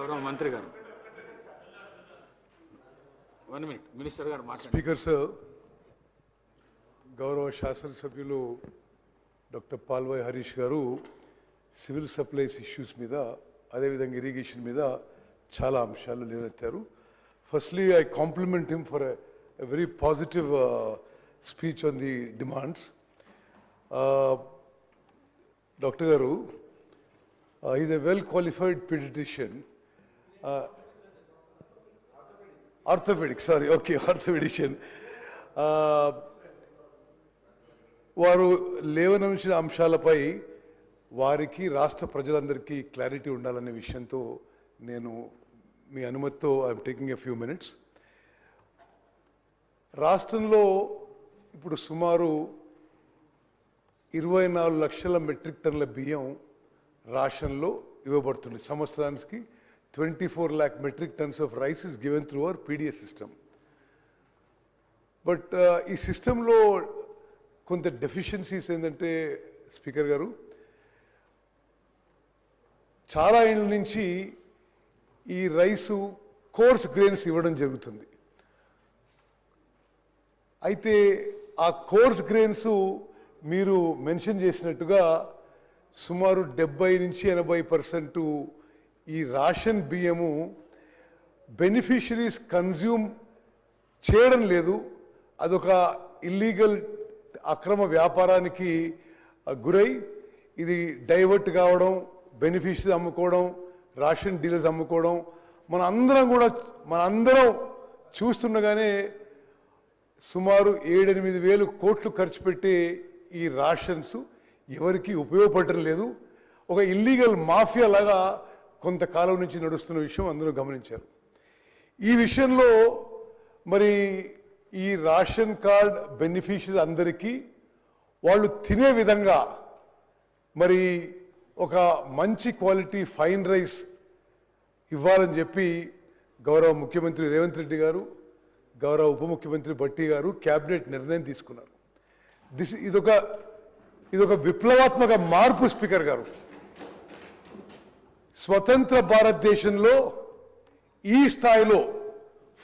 గౌరవ మంత్రి గారు. వన్ మినిట్ మినిస్టర్ గారు మాట్లాడండి. స్పీకర్ సార్ గౌరవ శాసనసభ్యులు డాక్టర్ పాల్వాయ్ హరీష్ గారు సివిల్ సప్లైస్ ఇష్యూస్ మీద అదేవిధంగా ఇరిగేషన్ మీద చాలా అంశాలు లేవనెత్తారు firstly I compliment him for a very positive speech on the demands doctor గారు is a well qualified paediatrician orthopaedic sorry okay orthopaedician వారు లేవనంచిన అంశాలపై వారికి రాష్ట్ర ప్రజలందరికీ క్లారిటీ ఉండాలనే విషయంతో నేను మీ అనుమతితో I'm taking a few minutes రాష్ట్రంలో ఇప్పుడు సుమారు ఇరవై నాలుగు లక్షల మెట్రిక్ టన్నుల బియ్యం రాషన్లో ఇవ్వబడుతుంది సంవత్సరానికి. Twenty four metric metric tons of rice is given through our system. System but uh, ఈ సిస్టంలో కొంత డెఫిషియన్సీస్ ఏంటంటే స్పీకర్ గారు చాలా ఏళ్ళ నుంచి ఈ రైసు కోర్స్ గ్రెయిన్స్ ఇవ్వడం జరుగుతుంది అయితే ఆ కోర్స్ గ్రెయిన్స్ మీరు మెన్షన్ చేసినట్టుగా సుమారు డెబ్బై నుంచి ఎనభై పర్సెంట్ ఈ రాషన్ బియ్యము బెనిఫిషరీస్ కన్జ్యూమ్ చేయడం లేదు. అదొక ఇల్లీగల్ అక్రమ వ్యాపారానికి గురై ఇది డైవర్ట్ కావడం బెనిఫిషరీస్ అమ్ముకోవడం రాషన్ డీలర్స్ అమ్ముకోవడం మన అందరం కూడా మన అందరం చూస్తుండగానే సుమారు ఏడెనిమిది వేలు కోట్లు ఖర్చు పెట్టి ఈ రాషన్స్ ఎవరికి ఉపయోగపడటం లేదు. ఒక ఇల్లీగల్ మాఫియా లాగా కొంతకాలం నుంచి నడుస్తున్న విషయం అందరూ గమనించారు. ఈ విషయంలో మరి ఈ రేషన్ కార్డ్ బెనిఫిషరీస్ అందరికీ వాళ్ళు తినే విధంగా మరి ఒక మంచి క్వాలిటీ ఫైన్ రైస్ ఇవ్వాలని చెప్పి గౌరవ ముఖ్యమంత్రి రేవంత్ రెడ్డి గారు గౌరవ ఉప ముఖ్యమంత్రి భట్టి గారు క్యాబినెట్ నిర్ణయం తీసుకున్నారు. దిస్ ఇదొక ఇదొక విప్లవాత్మక మార్పు స్పీకర్ గారు. స్వతంత్ర భారతదేశంలో ఈ స్థాయిలో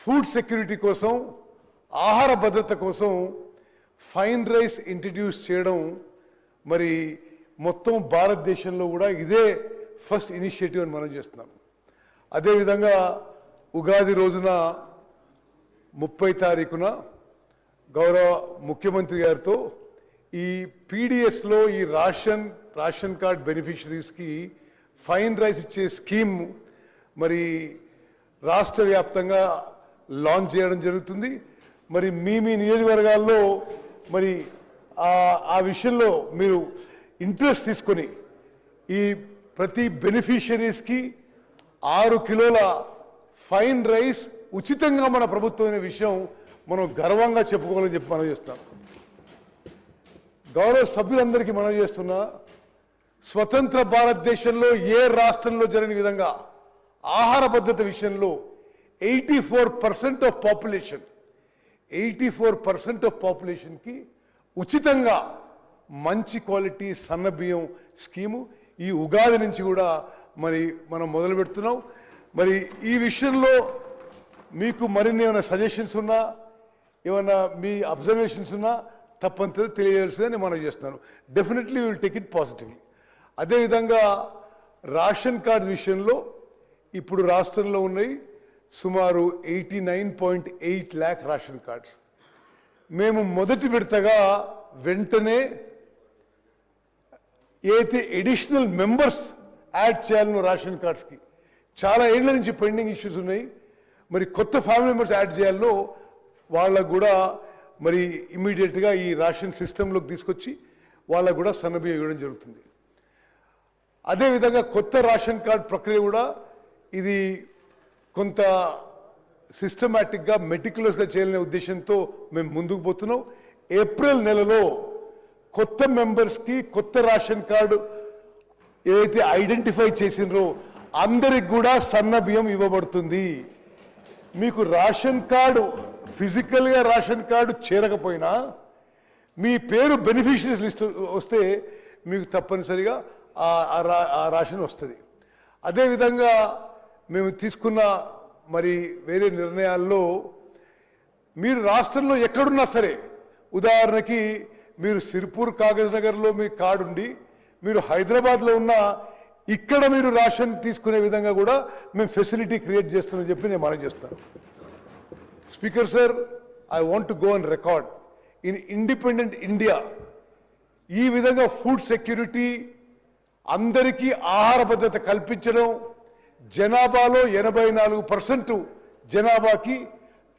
ఫుడ్ సెక్యూరిటీ కోసం ఆహార భద్రత కోసం ఫైన్ రైస్ ఇంట్రడ్యూస్ చేయడం మరి మొత్తం భారతదేశంలో కూడా ఇదే ఫస్ట్ ఇనిషియేటివ్ అని మనం చేస్తున్నాం. అదేవిధంగా ఉగాది రోజున ముప్పై తారీఖున గౌరవ ముఖ్యమంత్రి గారితో ఈ పీడిఎస్లో ఈ రాషన్ రేషన్ కార్డ్ బెనిఫిషరీస్కి ఫైన్ రైస్ ఇచ్చే స్కీమ్ మరి రాష్ట్ర వ్యాప్తంగా లాంచ్ చేయడం జరుగుతుంది. మరి మీ మీ నియోజకవర్గాల్లో మరి ఆ- విషయంలో మీరు ఇంట్రెస్ట్ తీసుకొని ఈ ప్రతి బెనిఫిషరీస్కి ఆరు కిలోల ఫైన్ రైస్ ఉచితంగా మన ప్రభుత్వం విషయం మనం గర్వంగా చెప్పుకోవాలని చెప్పి మనం చేస్తాం గౌరవ సభ్యులందరికీ మనం చేస్తున్నా స్వతంత్ర భారతదేశంలో ఏ రాష్ట్రంలో జరిగిన విధంగా ఆహార భద్రత విషయంలో eighty four percent of population eighty four percent of పాపులేషన్కి ఉచితంగా మంచి క్వాలిటీ సన్న బియ్యం స్కీము ఈ ఉగాది నుంచి కూడా మరి మనం మొదలు పెడుతున్నాం. మరి ఈ విషయంలో మీకు మరిన్ని ఏమైనా సజెషన్స్ ఉన్నా ఏమైనా మీ అబ్జర్వేషన్స్ ఉన్నా తప్పనిసరి తెలియజేయాల్సిందని మనం చేస్తున్నాను. Definitely will take it positively అదేవిధంగా రేషన్ కార్డు విషయంలో ఇప్పుడు రాష్ట్రంలో ఉన్నాయి సుమారు eighty nine point eight lakh ration cards. మేము మొదటి విడతగా వెంటనే ఏదైతే ఎడిషనల్ మెంబర్స్ యాడ్ చేయాలనో రేషన్ కార్డ్స్కి. చాలా ఏళ్ళ నుంచి పెండింగ్ ఇష్యూస్ ఉన్నాయి. మరి కొత్త ఫ్యామిలీ మెంబర్స్ యాడ్ చేయాలో వాళ్ళకు కూడా మరి ఇమీడియట్గా ఈ రేషన్ సిస్టంలోకి తీసుకొచ్చి వాళ్ళకు కూడా సన్నబియ్యం ఇవ్వడం జరుగుతుంది. అదేవిధంగా కొత్త రేషన్ కార్డ్ ప్రక్రియ కూడా ఇది కొంత సిస్టమేటిక్గా మెటిక్యులస్గా చేయాలనే ఉద్దేశంతో మేము ముందుకు పోతున్నాం. ఏప్రిల్ నెలలో కొత్త మెంబర్స్కి కొత్త రేషన్ కార్డు ఏదైతే ఐడెంటిఫై చేసినరో అందరికి కూడా సన్న బియ్యం ఇవ్వబడుతుంది. మీకు రేషన్ కార్డు ఫిజికల్గా రేషన్ కార్డు చేరకపోయినా మీ పేరు బెనిఫిషరీస్ లిస్ట్ వస్తే మీకు తప్పనిసరిగా ఆ- రాశిని రా- ఆ రేషన్ వస్తుంది. అదేవిధంగా మేము తీసుకున్న మరి వేరే నిర్ణయాల్లో మీరు రాష్ట్రంలో ఎక్కడున్నా సరే ఉదాహరణకి మీరు సిర్పూర్ కాగజ్ నగర్లో మీ కార్డు ఉండి మీరు హైదరాబాద్లో ఉన్న ఇక్కడ మీరు రేషన్ తీసుకునే విధంగా కూడా మేము ఫెసిలిటీ క్రియేట్ చేస్తున్నామని చెప్పి నేను మనం చేస్తాను speaker sir I want to go and record. In independent India ఈ విధంగా ఫుడ్ సెక్యూరిటీ అందరికీ ఆహార భద్రత కల్పించడం జనాభాలో ఎనభై నాలుగు పర్సెంట్ జనాభాకి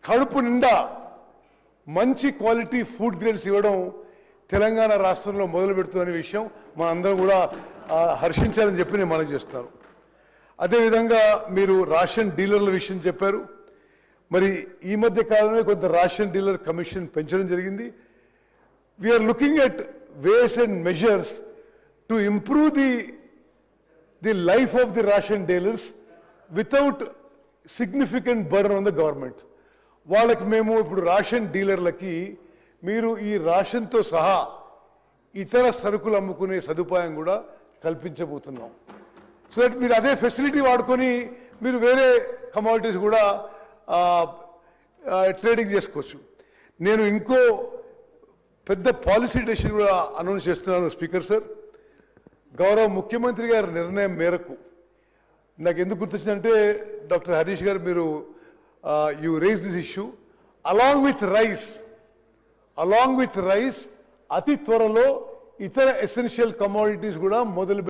కడుపు నిండా మంచి క్వాలిటీ ఫుడ్ గ్రేడ్స్ ఇవ్వడం తెలంగాణ రాష్ట్రంలో మొదలు పెడుతుందనే విషయం మనందరం కూడా హర్షించాలని చెప్పి నేను మనం చేస్తాను. అదేవిధంగా మీరు రేషన్ డీలర్ల విషయం చెప్పారు. మరి ఈ మధ్య కాలంలో కొంత రేషన్ డీలర్ కమిషన్ పెంచడం జరిగింది. We're looking at ways and measures to improve the the life of the ration dealers without significant burden on the government వాళ్ళకి మేము ఇప్పుడు రేషన్ డీలర్లకి మీరు ఈ రేషన్తో సహా ఇతర సరుకులు అమ్ముకునే సదుపాయం కూడా కల్పించబోతున్నాం. సో దట్ మీరు అదే ఫెసిలిటీ వాడుకొని మీరు వేరే కమాడిటీస్ కూడా ట్రేడింగ్ చేసుకోవచ్చు. నేను ఇంకో పెద్ద పాలసీ డెసిషన్ కూడా అనౌన్స్ చేస్తున్నాను స్పీకర్ సార్ గౌరవ ముఖ్యమంత్రి గారి నిర్ణయం మేరకు. నాకు ఎందుకు గుర్తొచ్చిందంటే డాక్టర్ హరీష్ గారు మీరు you raise this issue along with rice along with rice అతి త్వరలో ఇతర ఎసెన్షియల్ కమోడిటీస్ కూడా మొదలు